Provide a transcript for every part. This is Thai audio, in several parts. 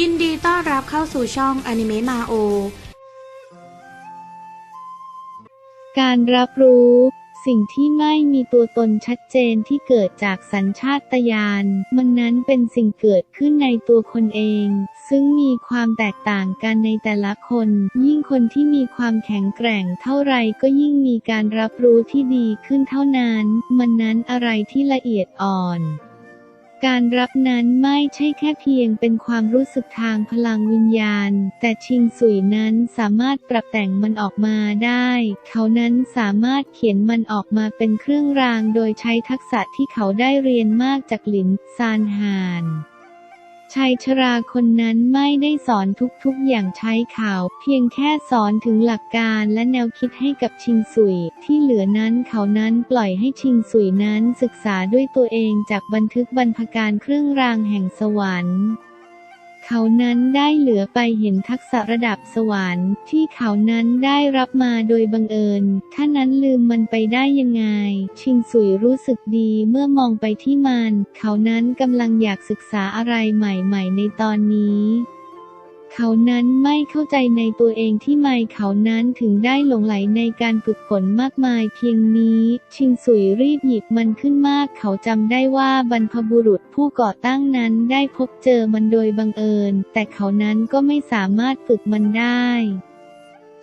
ยินดีต้อนรับเข้าสู่ช่องอนิเมะมาโอ การรับรู้ สิ่งที่ไม่มีตัวตนชัดเจนที่เกิดจากสัญชาตญาณมันนั้นเป็นสิ่งเกิดขึ้นในตัวคนเอง ซึ่งมีความแตกต่างกันในแต่ละคน ยิ่งคนที่มีความแข็งแกร่งเท่าไรก็ยิ่งมีการรับรู้ที่ดีขึ้นเท่านั้น มันนั้นอะไรที่ละเอียดอ่อน การรับนั้นไม่ใช่แค่เพียงเป็นความรู้สึกทางพลังวิญญาณ แต่ชิงสุยนั้นสามารถปรับแต่งมันออกมาได้ เขานั้นสามารถเขียนมันออกมาเป็นเครื่องรางโดยใช้ทักษะที่เขาได้เรียนมากจากหลินซานหาน ชายชราคนนั้นไม่ได้สอนทุกๆอย่างใช้ข่าวเพียงแค่สอนถึงหลักการและแนวคิดให้กับชิงสุย ที่เหลือนั้นเขานั้นปล่อยให้ชิงสุยนั้นศึกษาด้วยตัวเองจากบันทึกบรรพการเครื่องรางแห่งสวรรค์ เขานั้นได้เหลือไปเห็นทักษะระดับสวรรค์ที่เขานั้นได้รับมาโดยบังเอิญ ถ้านั้นลืมมันไปได้ยังไง ชิงสุยรู้สึกดีเมื่อมองไปที่มัน เขานั้นกำลังอยากศึกษาอะไรใหม่ ๆ ในตอนนี้ เขานั้นไม่เข้าใจในตัวเองที่ไม่เขานั้นถึงได้หลงไหลในการฝึกฝนมากมายเพียงนี้ ชิงสุยรีบหยิบมันขึ้นมาก เขาจำได้ว่าบรรพบุรุษผู้ก่อตั้งนั้นได้พบเจอมันโดยบังเอิญ แต่เขานั้นก็ไม่สามารถฝึกมันได้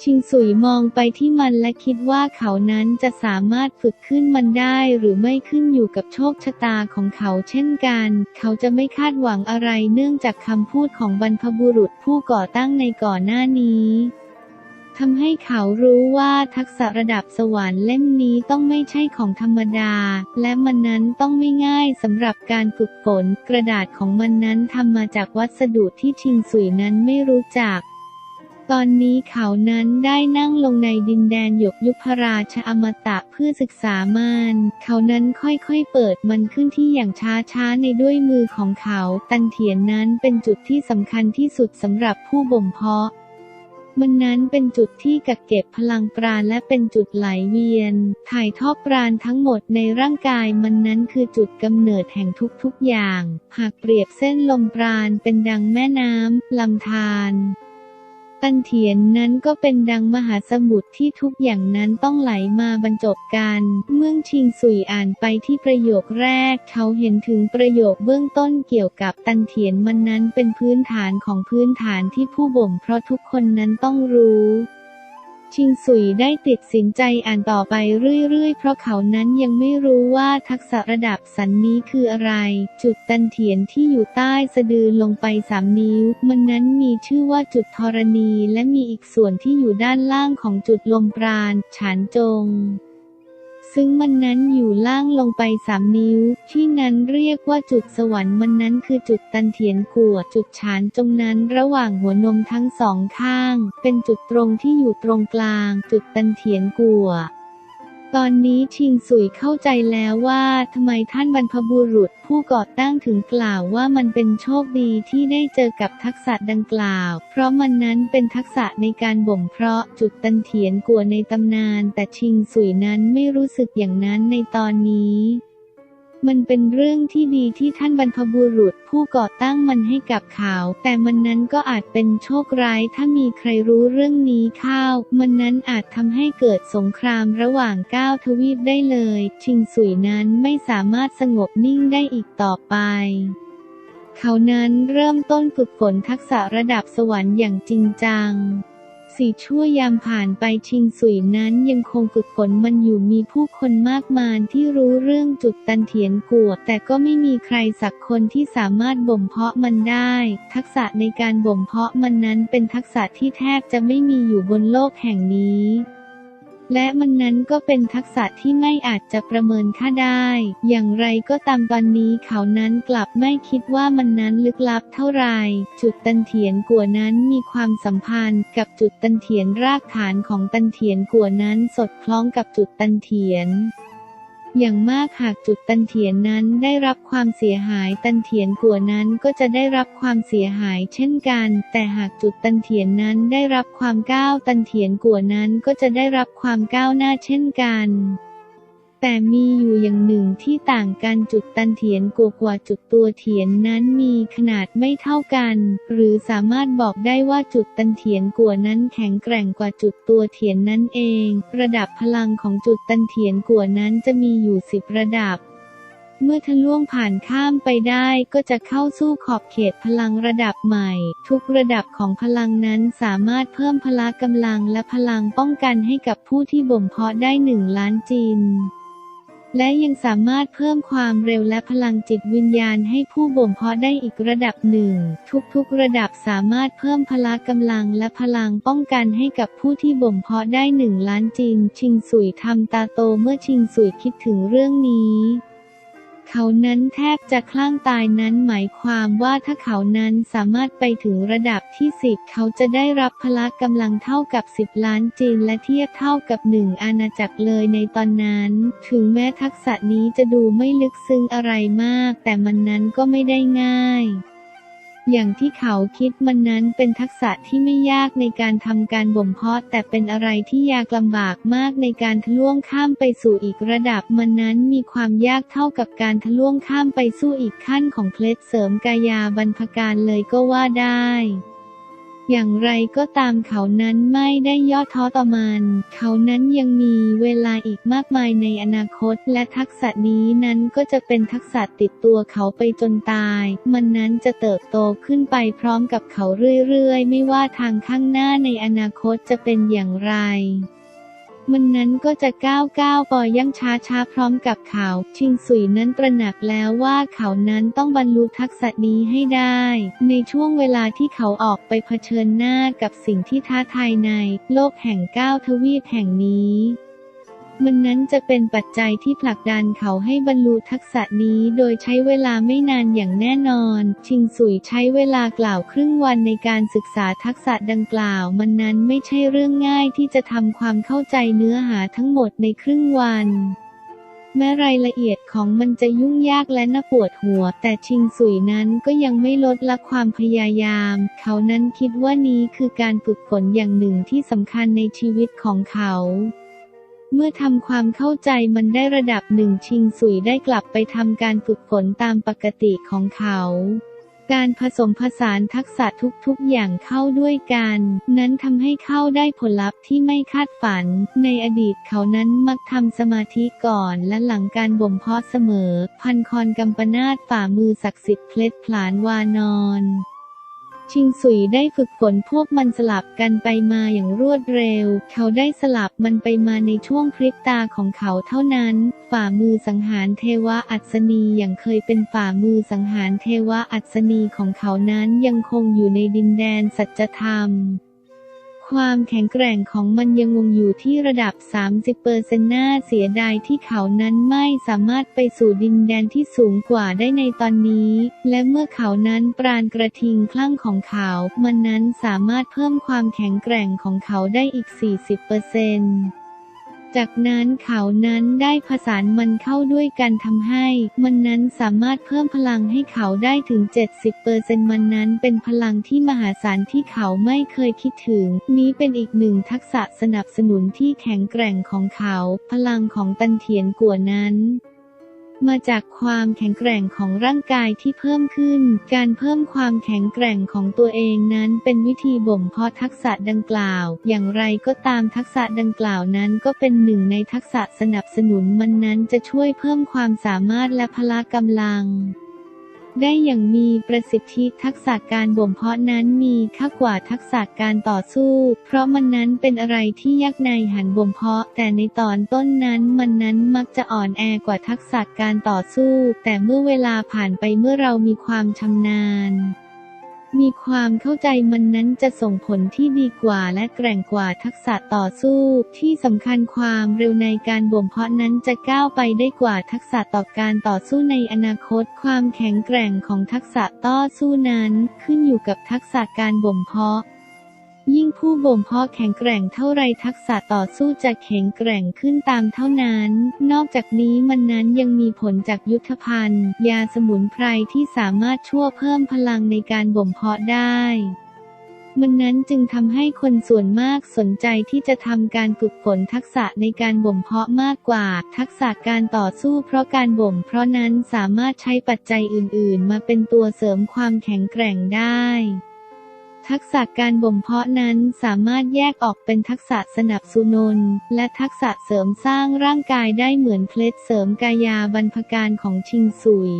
ชิงสุยมองไปที่มันและคิดว่าเขานั้นจะสามารถฝึกขึ้นมันได้หรือไม่ขึ้นอยู่กับโชคชะตาของเขาเช่นกัน เขาจะไม่คาดหวังอะไรเนื่องจากคำพูดของบรรพบุรุษผู้ก่อตั้งในก่อนหน้านี้ทำให้เขารู้ว่าทักษะระดับสวรรค์เล่มนี้ต้องไม่ใช่ของธรรมดา และมันนั้นต้องไม่ง่ายสำหรับการฝึกฝน กระดาษของมันนั้นทำมาจากวัสดุที่ชิงสุยนั้นไม่รู้จัก ตอนนี้เขานั้นได้นั่งลงในดินแดนหยกยุพราชอมตะเพื่อศึกษามันเขานั้นค่อยๆเปิดมันขึ้นที่อย่างช้าๆในด้วยมือของเขา ตันเถียนนั้นเป็นจุดที่สำคัญที่สุดสำหรับผู้บ่มเพาะ มันนั้นเป็นจุดที่กักเก็บพลังปราณและเป็นจุดไหลเวียน ถ่ายทอดปราณทั้งหมดในร่างกายมันนั้นคือจุดกำเนิดแห่งทุกๆอย่าง หากเปรียบเส้นลมปราณเป็นดังแม่น้ำลำธาร ตันเถียนนั้นก็เป็นดังมหาสมุทรที่ทุกอย่างนั้นต้องไหลมาบรรจบกัน เมื่อชิงสุยอ่านไปที่ประโยคแรก เขาเห็นถึงประโยคเบื้องต้นเกี่ยวกับตันเถียนมันนั้นเป็นพื้นฐานของพื้นฐานที่ผู้บ่มเพราะทุกคนนั้นต้องรู้ ชิงสุยได้ติดสินใจอ่านต่อไปเรื่อยๆ เพราะเขานั้นยังไม่รู้ว่าทักษะระดับสันนี้คืออะไร จุดตันเถียนที่อยู่ใต้สะดือลงไปสามนิ้ว มันนั้นมีชื่อว่าจุดธรณีและมีอีกส่วนที่อยู่ด้านล่างของจุดลมปราณฉานจง ซึ่งมันนั้นอยู่ล่างลงไปสามนิ้ว ที่นั้นเรียกว่าจุดสวรรค์มันนั้นคือจุดตันเถียนกัวจุดฉานจงนั้นระหว่างหัวนมทั้งสองข้าง เป็นจุดตรงที่อยู่ตรงกลาง จุดตันเถียนกัว ตอนนี้ชิงสุยเข้าใจแล้วว่าทำไมท่านบรรพบุรุษผู้ก่อตั้งถึงกล่าวว่ามันเป็นโชคดีที่ได้เจอกับทักษะดังกล่าว เพราะมันนั้นเป็นทักษะในการบ่มเพาะจุดตันเถียนกลัวในตำนาน แต่ชิงสุยนั้นไม่รู้สึกอย่างนั้นในตอนนี้ มันเป็นเรื่องที่ดีที่ท่านบรรพบุรุษผู้ก่อตั้งมันให้กับเขา แต่มันนั้นก็อาจเป็นโชคร้ายถ้ามีใครรู้เรื่องนี้เข้า มันนั้นอาจทำให้เกิดสงครามระหว่างก้าวทวีปได้เลย ชิงสุยนั้นไม่สามารถสงบนิ่งได้อีกต่อไปเขานั้นเริ่มต้นฝึกฝนทักษะระดับสวรรค์อย่างจริงจัง สี่ชั่วยามผ่านไปชิงสุยนั้นยังคงฝึกฝนมันอยู่มีผู้คนมากมายที่รู้เรื่องจุดตันเถียนกัวแต่ก็ไม่มีใครสักคนที่สามารถบ่มเพาะมันได้ ทักษะในการบ่มเพาะมันนั้นเป็นทักษะที่แทบจะไม่มีอยู่บนโลกแห่งนี้ และมันนั้นก็เป็นทักษะที่ไม่อาจจะประเมินค่าได้ อย่างไรก็ตามตอนนี้เขานั้นกลับไม่คิดว่ามันนั้นลึกลับเท่าไรจุดตันเถียนกัวนั้นมีความสัมพันธ์กับจุดตันเถียนรากฐานของตันเถียนกัวนั้นสดคล้องกับจุดตันเถียน อย่างมากหากจุดตันเถียนนั้นได้รับความเสียหายตันเถียนกัวนั้นก็จะได้รับความเสียหายเช่นกัน แต่หากจุดตันเถียนนั้นได้รับความก้าวตันเถียนกัวนั้นก็จะได้รับความก้าวหน้าเช่นกัน แต่มีอยู่อย่างหนึ่งที่ต่างกันจุดตันเถียนกว่ากว่าจุดตัวเถียนนั้นมีขนาดไม่เท่ากัน หรือสามารถบอกได้ว่าจุดตันเถียนกว่านั้นแข็งแกร่งกว่าจุดตัวเถียนนั่นเอง ระดับพลังของจุดตันเถียนกว่านั้นจะมีอยู่สิบระดับเมื่อทะล่วงผ่านข้ามไปได้ก็จะเข้าสู้ขอบเขตพลังระดับใหม่ ทุกระดับของพลังนั้นสามารถเพิ่มพละกำลังและพลังป้องกันให้กับผู้ที่บ่มเพาะได้หนึ่งล้านจิน และยังสามารถเพิ่มความเร็วและพลังจิตวิญญาณให้ผู้บ่มเพาะได้อีกระดับหนึ่ง ทุกๆระดับสามารถเพิ่มพละกำลังและพลังป้องกันให้กับผู้ที่บ่มเพาะได้หนึ่งล้านจิน ชิงสุยทำตาโตเมื่อชิงสุยคิดถึงเรื่องนี้ เขานั้นแทบจะคลั่งตายนั้นหมายความว่าถ้าเขานั้นสามารถไปถึงระดับที่ 10 เขาจะได้รับพละกำลังเท่ากับ 10 ล้านจีนและเทียบเท่ากับหนึ่งอาณาจักรเลยในตอนนั้น ถึงแม้ทักษะนี้จะดูไม่ลึกซึ้งอะไรมาก แต่มันนั้นก็ไม่ได้ง่าย อย่างที่เขาคิดมันนั้นเป็นทักษะที่ไม่ยากในการทำการบ่มเพาะ แต่เป็นอะไรที่ยากลำบากมากในการทะล่วงข้ามไปสู่อีกระดับ มันนั้นมีความยากเท่ากับการทะล่วงข้ามไปสู้อีกขั้นของเคล็ดเสริมกายาบรรพการเลยก็ว่าได้ อย่างไรก็ตามเขานั้นไม่ได้ย่อท้อต่อมัน เขานั้นยังมีเวลาอีกมากมายในอนาคต และทักษะนี้นั้นก็จะเป็นทักษะติดตัวเขาไปจนตาย มันนั้นจะเติบโตขึ้นไปพร้อมกับเขาเรื่อยๆ ไม่ว่าทางข้างหน้าในอนาคตจะเป็นอย่างไร มันนั้นก็จะก้าวก้าวปอยั่งช้าช้าพร้อมกับเขา ชิงสุยนั้นตระหนักแล้วว่าเขานั้นต้องบรรลุทักษะนี้ให้ได้ ในช่วงเวลาที่เขาออกไปเผชิญหน้ากับสิ่งที่ท้าทายใน โลกแห่งก้าวทวีปแห่งนี้ มันนั้นจะเป็นปัจจัยที่ผลักดันเขาให้บรรลุทักษะนี้โดยใช้เวลาไม่นานอย่างแน่นอน ชิงสุยใช้เวลากล่าวครึ่งวันในการศึกษาทักษะดังกล่าว มันนั้นไม่ใช่เรื่องง่ายที่จะทำความเข้าใจเนื้อหาทั้งหมดในครึ่งวันแม้รายละเอียดของมันจะยุ่งยากและน่าปวดหัว แต่ชิงสุยนั้นก็ยังไม่ลดละความพยายาม เขานั้นคิดว่านี้คือการฝึกฝนอย่างหนึ่งที่สำคัญในชีวิตของเขา เมื่อทำความเข้าใจมันได้ระดับหนึ่งชิงสุยได้กลับไปทำการฝึกฝนตามปกติของเขาการผสมผสานทักษะทุกๆ อย่างเข้าด้วยกัน นั้นทำให้เข้าได้ผลลัพธ์ที่ไม่คาดฝัน ในอดีตเขานั้นมักทำสมาธิก่อนและหลังการบ่มเพาะเสมอ พันคอนกัมปนาตฝ่ามือศักดิ์สิทธิ์เพล็ดผลานวานอน ชิงสุยได้ฝึกฝนพวกมันสลับกันไปมาอย่างรวดเร็ว เขาได้สลับมันไปมาในช่วงพริบตาของเขาเท่านั้น ฝ่ามือสังหารเทวะอัศนีอย่างเคยเป็นฝ่ามือสังหารเทวะอัศนีของเขานั้นยังคงอยู่ในดินแดนสัจธรรม ความแข็งแกร่งของมันยังคงอยู่ที่ระดับ 30%น่าเสียดายที่เขานั้นไม่สามารถไปสู่ดินแดนที่สูงกว่าได้ในตอนนี้ และเมื่อเขานั้นปราณกระทิงคลั่งของเขา มันนั้นสามารถเพิ่มความแข็งแกร่งของเขาได้อีก 40% จากนั้นเขานั้นได้ผสานมันเข้าด้วยกันทำให้ มันนั้นสามารถเพิ่มพลังให้เขาได้ถึง 70%มันนั้นเป็นพลังที่มหาศาลที่เขาไม่เคยคิดถึง นี้เป็นอีกหนึ่งทักษะสนับสนุนที่แข็งแกร่งของเขา พลังของตันเทียนกัวนั้น มาจากความแข็งแกร่งของร่างกายที่เพิ่มขึ้น การเพิ่มความแข็งแกร่งของตัวเองนั้นเป็นวิธีบ่มเพาะทักษะดังกล่าว อย่างไรก็ตามทักษะดังกล่าวนั้นก็เป็นหนึ่งในทักษะสนับสนุนมันนั้นจะช่วยเพิ่มความสามารถและพละกำลัง ได้อย่างมีประสิทธิทักษะการบ่มเพาะนั้นมีค่ากว่าทักษะการต่อสู้ เพราะมันนั้นเป็นอะไรที่ยากในหันบ่มเพาะ แต่ในตอนต้นนั้นมันนั้นมักจะอ่อนแอกว่าทักษะการต่อสู้ แต่เมื่อเวลาผ่านไปเมื่อเรามีความชำนาญ มีความเข้าใจมันนั้นจะส่งผลที่ดีกว่าและแกร่งกว่าทักษะต่อสู้ ที่สำคัญความเร็วในการบ่มเพาะนั้นจะก้าวไปได้กว่าทักษะต่อการต่อสู้ในอนาคต ความแข็งแกร่งของทักษะต่อสู้นั้น ขึ้นอยู่กับทักษะการบ่มเพาะ ยิ่งผู้บ่มเพาะแข็งแกร่งเท่าไรทักษะต่อสู้จะแข็งแกร่งขึ้นตามเท่านั้น นอกจากนี้มันนั้นยังมีผลจากยุทธภัณฑ์ ยาสมุนไพรที่สามารถช่วยเพิ่มพลังในการบ่มเพาะได้มันนั้นจึงทำให้คนส่วนมากสนใจที่จะทำการฝึกฝนทักษะในการบ่มเพาะมากกว่า ทักษะการต่อสู้เพราะการบ่ม เพราะนั้นสามารถใช้ปัจจัยอื่น ๆ มาเป็นตัวเสริมความแข็งแกร่งได้ ทักษะการบ่มเพาะนั้นสามารถแยกออกเป็นทักษะสนับสนุน และทักษะเสริมสร้างร่างกายได้เหมือนเคล็ดเสริมกายาบรรพการของชิงซุย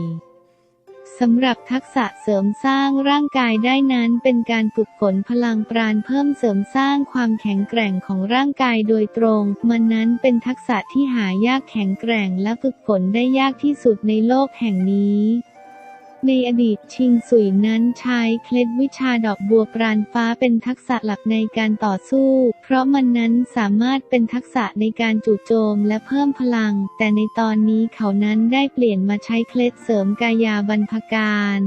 สำหรับทักษะเสริมสร้างร่างกายได้นั้นเป็นการฝึกฝนพลังปราณเพิ่มเสริมสร้างความแข็งแกร่งของร่างกายโดยตรง มันนั้นเป็นทักษะที่หายากแข็งแกร่งและฝึกฝนได้ยากที่สุดในโลกแห่งนี้ ในอดีตชิงสุยนั้นใช้เคล็ดวิชาดอกบัวปราณฟ้าเป็นทักษะหลักในการต่อสู้ เพราะมันนั้นสามารถเป็นทักษะในการจู่โจมและเพิ่มพลัง แต่ในตอนนี้เขานั้นได้เปลี่ยนมาใช้เคล็ดเสริมกายาบรรพการ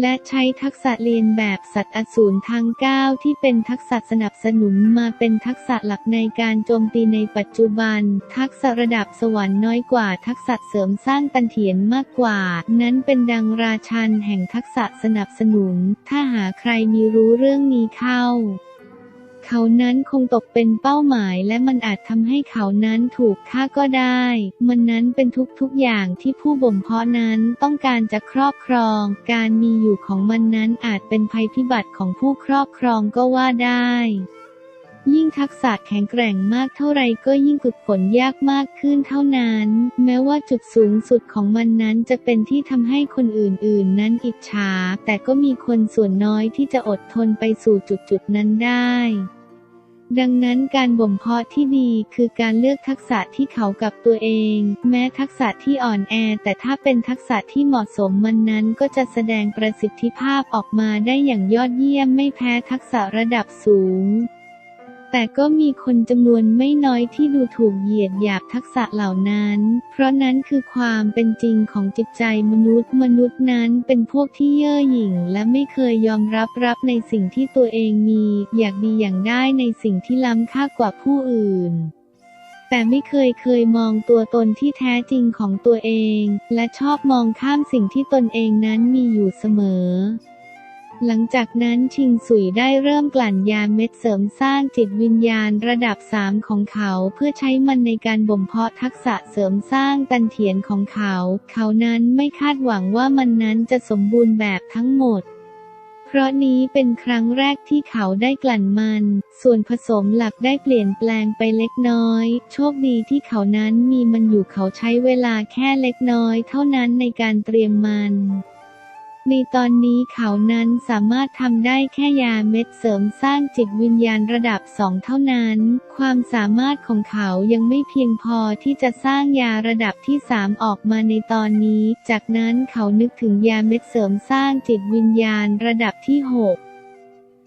และใช้ทักษะเรียนแบบสัตว์อสูรทางก้าวที่เป็นทักษะสนับสนุนมาเป็นทักษะหลักในการโจมตีในปัจจุบัน ทักษะระดับสวรรค์น้อยกว่า ทักษะเสริมสร้างตันเถียนมากกว่า นั้นเป็นดังราชันแห่งทักษะสนับสนุน ถ้าหาใครมีรู้เรื่องนี้เข้า เขานั้นคงตกเป็นเป้าหมายและมันอาจทำให้เขานั้นถูกฆ่าก็ได้ มันนั้นเป็นทุกๆอย่างที่ผู้บ่มเพาะนั้นต้องการจะครอบครอง การมีอยู่ของมันนั้นอาจเป็นภัยพิบัติของผู้ครอบครองก็ว่าได้ยิ่งทักษะแข็งแกร่งมากเท่าไรก็ยิ่งฝึกฝนยากมากขึ้นเท่านั้น แม้ว่าจุดสูงสุดของมันนั้นจะเป็นที่ทำให้คนอื่นๆ นั้นอิจฉาแต่ก็มีคนส่วนน้อยที่จะอดทนไปสู่จุดๆนั้นได้ ดังนั้นการบ่มเพาะที่ดีคือการเลือกทักษะที่เขากับตัวเอง แม้ทักษะที่อ่อนแอ แต่ถ้าเป็นทักษะที่เหมาะสมมันนั้นก็จะแสดงประสิทธิภาพออกมาได้อย่างยอดเยี่ยมไม่แพ้ทักษะระดับสูง แต่ก็มีคนจำนวนไม่น้อยที่ดูถูกเหยียดหยามทักษะเหล่านั้น เพราะนั้นคือความเป็นจริงของจิตใจมนุษย์ มนุษย์นั้นเป็นพวกที่เย่อหยิ่ง และไม่เคยยอมรับรับในสิ่งที่ตัวเองมี อยากดีอย่างได้ในสิ่งที่ล้ำค่ากว่าผู้อื่นแต่ไม่เคยเคยมองตัวตนที่แท้จริงของตัวเอง และชอบมองข้ามสิ่งที่ตนเองนั้นมีอยู่เสมอ หลังจากนั้นชิงสุยได้เริ่มกลั่นยาเม็ดเสริมสร้างจิตวิญญาณระดับสามของเขาเพื่อใช้มันในการบ่มเพาะทักษะเสริมสร้างตันเถียนของเขา เขานั้นไม่คาดหวังว่ามันนั้นจะสมบูรณ์แบบทั้งหมด เพราะนี้เป็นครั้งแรกที่เขาได้กลั่นมัน ส่วนผสมหลักได้เปลี่ยนแปลงไปเล็กน้อย โชคดีที่เขานั้นมีมันอยู่เขาใช้เวลาแค่เล็กน้อย เท่านั้นในการเตรียมมัน ในตอนนี้เขานั้นสามารถทำได้แค่ยาเม็ดเสริมสร้างจิตวิญญาณระดับสองเท่านั้น ความสามารถของเขายังไม่เพียงพอที่จะสร้างยาระดับที่สามออกมาในตอนนี้ จากนั้นเขานึกถึงยาเม็ดเสริมสร้างจิตวิญญาณระดับที่หก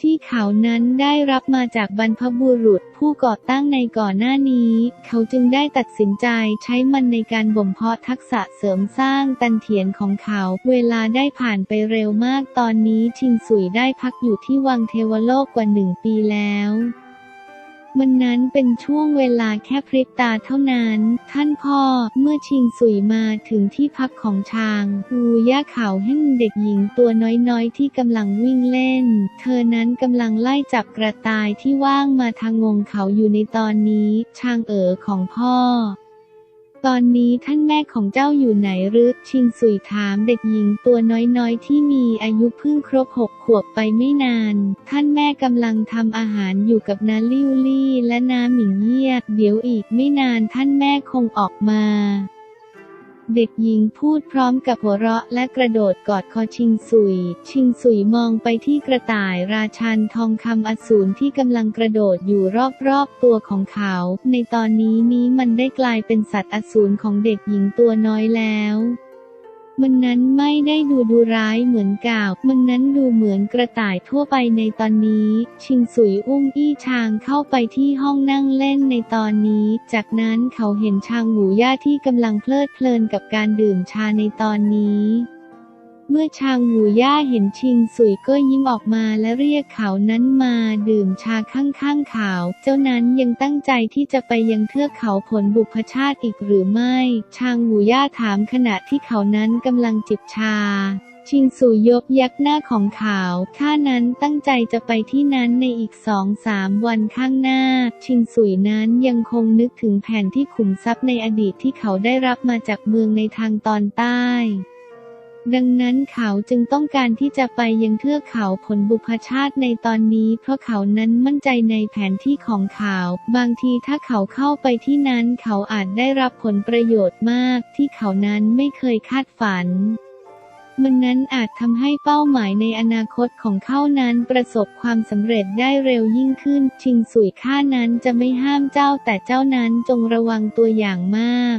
ที่เขานั้นได้รับมาจากบรรพบุรุษผู้ก่อตั้งในก่อนหน้านี้ เขาจึงได้ตัดสินใจใช้มันในการบ่มเพาะทักษะเสริมสร้างตันเถียนของเขา เวลาได้ผ่านไปเร็วมากตอนนี้ชิงสุยได้พักอยู่ที่วังเทวโลกกว่าหนึ่งปีแล้ว มันนั้นเป็นช่วงเวลาแค่พริบตาเท่านั้น ท่านพ่อเมื่อชิงสุยมาถึงที่พักของชางอูย่าเขาให้เด็กหญิงตัวน้อยๆ ที่กำลังวิ่งเล่น เธอนั้นกำลังไล่จับกระต่ายที่ว่างมาทางงงเขาอยู่ในตอนนี้ ชางเอ๋อของพ่อ ตอนนี้ท่านแม่ของเจ้าอยู่ไหนหรือชิงสุยถามเด็กหญิงตัวน้อยๆ ที่มีอายุเพิ่งครบหกขวบไปไม่นาน ท่านแม่กำลังทำอาหารอยู่กับนาลิวลี่และนาหมิงเยียบเดี๋ยวอีกไม่นานท่านแม่คงออกมา เด็กหญิงพูดพร้อมกับหัวเราะและกระโดดกอดคอชิงสุย ชิงสุยมองไปที่กระต่ายราชันทองคำอสูรที่กำลังกระโดดอยู่รอบๆตัวของเขา ในตอนนี้นี้มันได้กลายเป็นสัตว์อสูรของเด็กหญิงตัวน้อยแล้ว มันนั้นไม่ได้ดูดูร้ายเหมือนกาว มันนั้นดูเหมือนกระต่ายทั่วไปในตอนนี้ ชิงสุยอุ้มอี้ชางเข้าไปที่ห้องนั่งเล่นในตอนนี้ จากนั้นเขาเห็นชางหูย่าที่กำลังเพลิดเพลินกับการดื่มชาในตอนนี้ เมื่อชางหูย่าเห็นชิงสุยก็ยิ้มออกมาและเรียกเขานั้นมาดื่มชาข้างๆเขา เจ้านั้นยังตั้งใจที่จะไปยังเทือกเขาผลบุพชาติอีกหรือไม่ ชางหูย่าถามขณะที่เขานั้นกำลังจิบชาชิงสุยยกยักหน้าของขาวข้านั้นตั้งใจจะไปที่นั้นในอีกสองสามวันข้างหน้า ชิงสุยนั้นยังคงนึกถึงแผนที่ขุมทรัพย์ในอดีตที่เขาได้รับมาจากเมืองในทางตอนใต้ ดังนั้นเขาจึงต้องการที่จะไปยังเทือกเขาผลบุพชาติในตอนนี้ เพราะเขานั้นมั่นใจในแผนที่ของเขา บางทีถ้าเขาเข้าไปที่นั้นเขาอาจได้รับผลประโยชน์มาก ที่เขานั้นไม่เคยคาดฝันมันนั้นอาจทำให้เป้าหมายในอนาคตของเขานั้นประสบความสำเร็จได้เร็วยิ่งขึ้น ชิงสุยข้านั้นจะไม่ห้ามเจ้าแต่เจ้านั้นจงระวังตัวอย่างมาก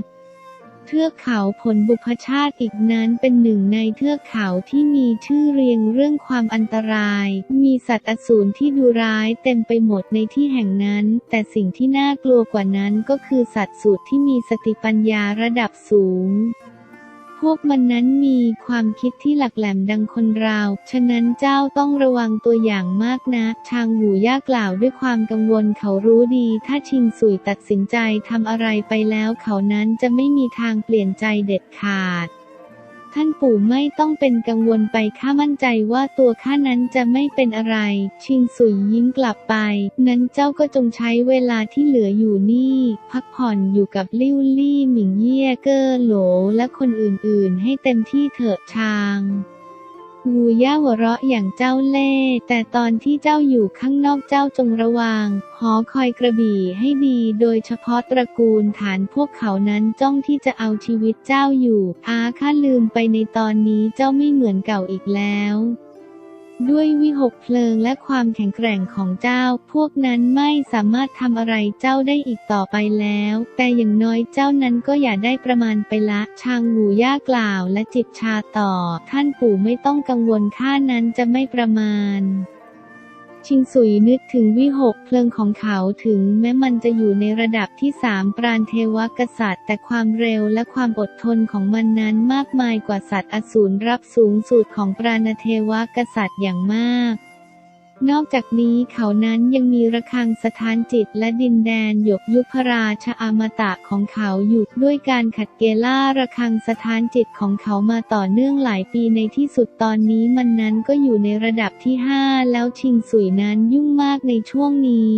เทือกเขาผลบุพชาติอีกนั้นเป็นหนึ่งในเทือกเขาที่มีชื่อเรียงเรื่องความอันตราย มีสัตว์อสูรที่ดูร้ายเต็มไปหมดในที่แห่งนั้น แต่สิ่งที่น่ากลัวกว่านั้นก็คือสัตว์สูตรที่มีสติปัญญาระดับสูง พวกมันนั้นมีความคิดที่หลักแหลมดังคนเรา ฉะนั้นเจ้าต้องระวังตัวอย่างมากนะ ชางหูย่ากล่าวด้วยความกังวลเขารู้ดี ถ้าชิงสุยตัดสินใจทำอะไรไปแล้วเขานั้นจะไม่มีทางเปลี่ยนใจเด็ดขาด ท่านปู่ไม่ต้องเป็นกังวลไปข้ามั่นใจว่าตัวข้านั้นจะไม่เป็นอะไร ชิงสุยยิ้มกลับไป นั้นเจ้าก็จงใช้เวลาที่เหลืออยู่นี่ พักผ่อนอยู่กับลิ่วลี่หมิงเย่เกอโหลและคนอื่นๆ ให้เต็มที่เถอะชาง งูย่าหัวเราะอย่างเจ้าเล่ห์แต่ตอนที่เจ้าอยู่ข้างนอกเจ้าจงระวัง หอคอยกระบี่ให้ดี โดยเฉพาะตระกูลฐานพวกเขานั้นจ้องที่จะเอาชีวิตเจ้าอยู่ อาข้าลืมไปในตอนนี้เจ้าไม่เหมือนเก่าอีกแล้ว ด้วยวิหกเพลิงและความแข็งแกร่งของเจ้า พวกนั้นไม่สามารถทำอะไรเจ้าได้อีกต่อไปแล้ว แต่อย่างน้อยเจ้านั้นก็อย่าได้ประมาณไปละ ชางหูย่ากล่าวและจิบชาต่อ ท่านปู่ไม่ต้องกังวลข้านั้นจะไม่ประมาณ ชิงสุยนึกถึงวิหกเพลิงของเขาถึงแม้มันจะอยู่ในระดับที่สามปราณเทวกษัตริย์ แต่ความเร็วและความอดทนของมันนั้นมากมายกว่าสัตว์อสูรรับสูงสุดของปราณเทวกษัตริย์อย่างมาก นอกจากนี้เขานั้นยังมีระฆังสถานจิตและดินแดนหยกยุพราชอมตะของเขาอยู่ด้วยการขัดเกล่าระฆังสถานจิตของเขามาต่อเนื่องหลายปีในที่สุดตอนนี้มันนั้นก็อยู่ในระดับที่ 5 แล้วชิงสุยนั้นยุ่งมากในช่วงนี้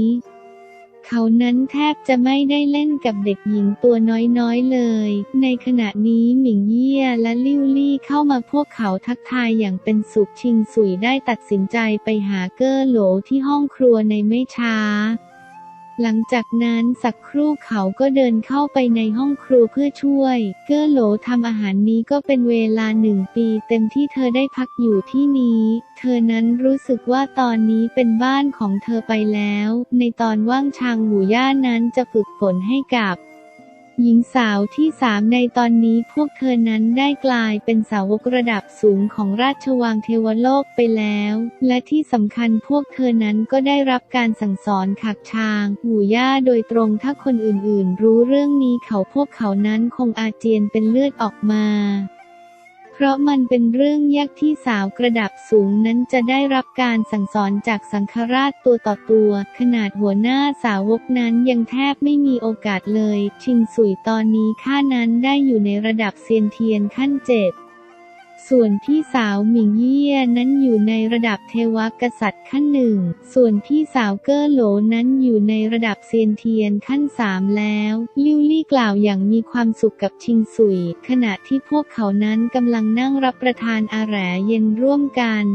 เขานั้นแทบจะไม่ได้เล่นกับเด็กหญิงตัวน้อยๆเลย ในขณะนี้หมิงเยี่ยและลิ่วลี่เข้ามาพวกเขาทักทายอย่างเป็นสุขชิงสุยได้ตัดสินใจไปหาเก้อโหลที่ห้องครัวในไม่ช้า หลังจากนั้นสักครู่เขาก็เดินเข้าไปในห้องครัวเพื่อช่วย เก้อโหลทำอาหารนี้ก็เป็นเวลาหนึ่งปีเต็มที่เธอได้พักอยู่ที่นี้ เธอนั้นรู้สึกว่าตอนนี้เป็นบ้านของเธอไปแล้ว ในตอนว่างชางหูย่านั้นจะฝึกฝนให้กับ หญิงสาวที่สามในตอนนี้พวกเธอนั้นได้กลายเป็นสาวกระดับสูงของราชวังเทวโลกไปแล้ว และที่สำคัญพวกเธอนั้นก็ได้รับการสั่งสอนขักชางหูย่าโดยตรงถ้าคนอื่นๆ รู้เรื่องนี้เขาพวกเขานั้นคงอาเจียนเป็นเลือดออกมา พราะมันเป็นเรื่องยากที่สาวกระดับสูงนั้นจะได้รับการสั่งสอนจากสังฆราชตัวต่อตัว ขนาดหัวหน้าสาวกนั้นยังแทบไม่มีโอกาสเลย ชิงสุยตอนนี้ข้านั้นได้อยู่ในระดับเซียนเทียนขั้นเจ็ด ส่วนพี่สาวหมิงเยี่ยนั้นอยู่ในระดับเทวกษัตริย์ขั้นหนึ่ง ส่วนพี่สาวเก้อโหลนั้นอยู่ในระดับเซียนเทียนขั้นสามแล้ว ลิวลี่กล่าวอย่างมีความสุขกับชิงสุย ขณะที่พวกเขานั้นกำลังนั่งรับประทานอาหารเย็นร่วมกัน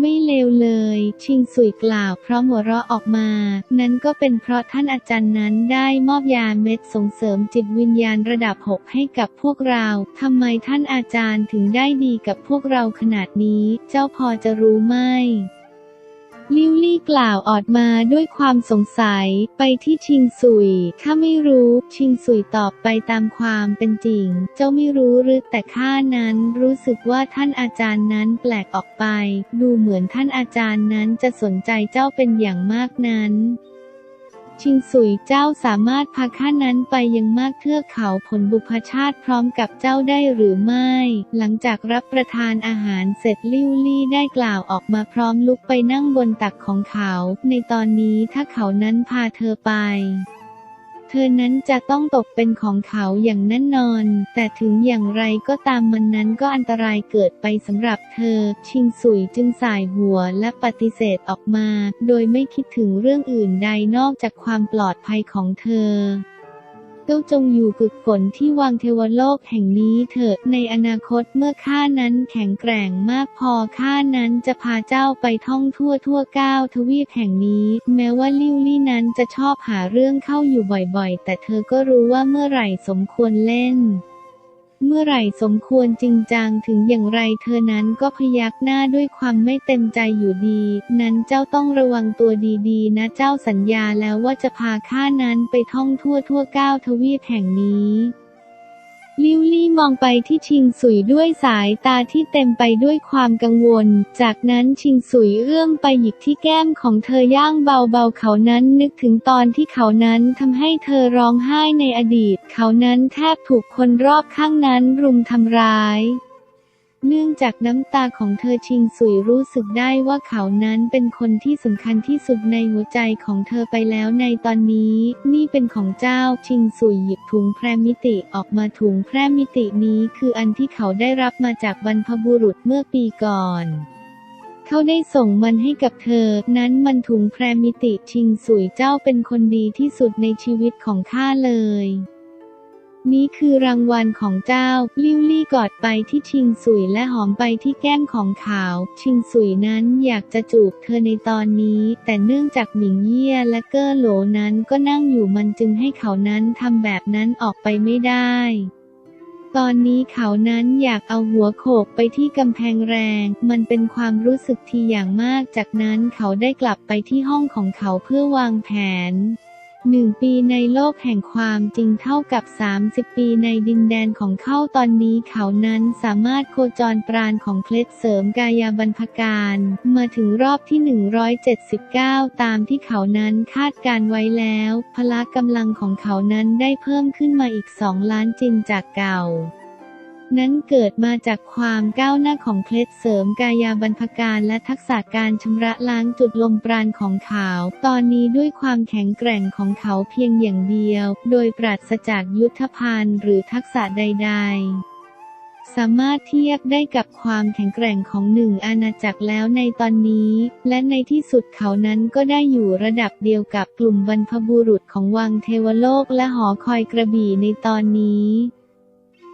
ไม่เลวเลย ชิงสุยกล่าวเพราะหัวเราะออกมา นั้นก็เป็นเพราะท่านอาจารย์นั้นได้มอบยาเม็ดส่งเสริมจิตวิญญาณระดับ 6 ให้กับพวกเราทำไมท่านอาจารย์ถึงได้ดีกับพวกเราขนาดนี้ เจ้าพอจะรู้ไหม ลิวลี่กล่าวออดมาด้วยความสงสัยไปที่ชิงสุย ข้าไม่รู้ ชิงสุยตอบไปตามความเป็นจริง เจ้าไม่รู้หรือแต่ข้านั้นรู้สึกว่าท่านอาจารย์นั้นแปลกออกไป ดูเหมือนท่านอาจารย์นั้นจะสนใจเจ้าเป็นอย่างมากนั้น ชิงสุยเจ้าสามารถพาข้านั้นไปยังมากเทือกเขาผลบุพชาติพร้อมกับเจ้าได้หรือไม่ หลังจากรับประทานอาหารเสร็จลิวลี่ได้กล่าวออกมาพร้อมลุกไปนั่งบนตักของเขา ในตอนนี้ถ้าเขานั้นพาเธอไป เธอนั้นจะต้องตกเป็นของเขาอย่างแน่นอน แต่ถึงอย่างไรก็ตามมันนั้นก็อันตรายเกิดไปสำหรับเธอ ชิงสุยจึงสายหัวและปฏิเสธออกมา โดยไม่คิดถึงเรื่องอื่นใดนอกจากความปลอดภัยของเธอ เจ้าจงอยู่ฝึกฝนที่วังเทวโลกแห่งนี้เถอะ ในอนาคตเมื่อข้านั้นแข็งแกร่งมากพอข้านั้นจะพาเจ้าไปท่องทั่วทั่วเก้าทวีปแห่งนี้ แม้ว่าลิวลี่นั้นจะชอบหาเรื่องเข้าอยู่บ่อยๆ แต่เธอก็รู้ว่าเมื่อไหร่สมควรเล่น เมื่อไหร่สมควรจริงจังถึงอย่างไรเธอนั้นก็พยักหน้าด้วยความไม่เต็มใจอยู่ดี นั้นเจ้าต้องระวังตัวดีๆ นะเจ้าสัญญาแล้วว่าจะพาข้านั้นไปท่องทั่วทั่วเก้าทวีปแห่งนี้ ลิวลี่มองไปที่ชิงสุยด้วยสายตาที่เต็มไปด้วยความกังวล จากนั้นชิงสุยเอื้อมไปหยิกที่แก้มของเธอย่างเบาๆ เขานั้นนึกถึงตอนที่เขานั้นทำให้เธอร้องไห้ในอดีต เขานั้นแทบถูกคนรอบข้างนั้นรุมทำร้าย เนื่องจากน้ำตาของเธอชิงสุยรู้สึกได้ว่าเขานั้นเป็นคนที่สำคัญที่สุดในหัวใจของเธอไปแล้วในตอนนี้ นี่เป็นของเจ้าชิงสุยหยิบถุงแพรมิติออกมาถุงแพรมิตินี้คืออันที่เขาได้รับมาจากบรรพบุรุษเมื่อปีก่อนเขาได้ส่งมันให้กับเธอ นั้นมันถุงแพรมิติชิงสุยเจ้าเป็นคนดีที่สุดในชีวิตของข้าเลย นี่คือรางวัลของเจ้า ลิวลี่กอดไปที่ชิงสุยและหอมไปที่แก้มของขาว ชิงสุยนั้นอยากจะจูบเธอในตอนนี้ แต่เนื่องจากหมิงเยี่ยและเก้อโหลนั้นก็นั่งอยู่มันจึงให้เขานั้นทำแบบนั้นออกไปไม่ได้ตอนนี้เขานั้นอยากเอาหัวโขกไปที่กำแพงแรง มันเป็นความรู้สึกที่อย่างมาก จากนั้นเขาได้กลับไปที่ห้องของเขาเพื่อวางแผน หนึ่งปีในโลกแห่งความจริงเท่ากับ 30 ปีในดินแดนของเขาตอนนี้เขานั้นสามารถโคจรปราณของเคล็ดเสริมกายาบรรพการ มาถึงรอบที่ 179 ตามที่เขานั้นคาดการไว้แล้ว พละกำลังของเขานั้นได้เพิ่มขึ้นมาอีก 2 ล้านจินจากเก่า นั้นเกิดมาจากความก้าวหน้าของเคล็ดเสริมกายาบรรพการและทักษะการชำระล้างจุดลมปราณของเขา ตอนนี้ด้วยความแข็งแกร่งของเขาเพียงอย่างเดียว โดยปราศจากยุทธภัณฑ์หรือทักษะใด ๆสามารถเทียบได้กับความแข็งแกร่งของหนึ่งอาณาจักรแล้วในตอนนี้ และในที่สุดเขานั้นก็ได้อยู่ระดับเดียวกับกลุ่มบรรพบุรุษของวังเทวโลกและหอคอยกระบี่ในตอนนี้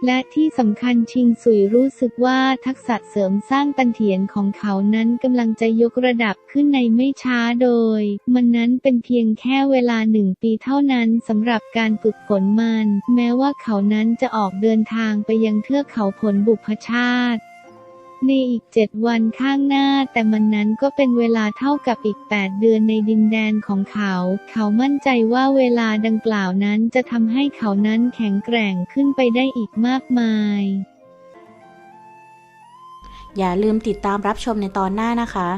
และที่สำคัญชิงสุยรู้สึกว่าทักษะเสริมสร้างตันเถียนของเขานั้นกำลังจะยกระดับขึ้นในไม่ช้าโดย มันนั้นเป็นเพียงแค่เวลาหนึ่งปีเท่านั้นสำหรับการฝึกฝนมัน แม้ว่าเขานั้นจะออกเดินทางไปยังเทือกเขาผลบุพชาติ ในอีกเจ็ดวันข้างหน้า แต่มันนั้นก็เป็นเวลาเท่ากับอีก 8 เดือนในดินแดนของเขา เขามั่นใจว่าเวลาดังกล่าวนั้นจะทำให้เขานั้นแข็งแกร่งขึ้นไปได้อีกมากมาย อย่าลืมติดตามรับชมในตอนหน้านะคะ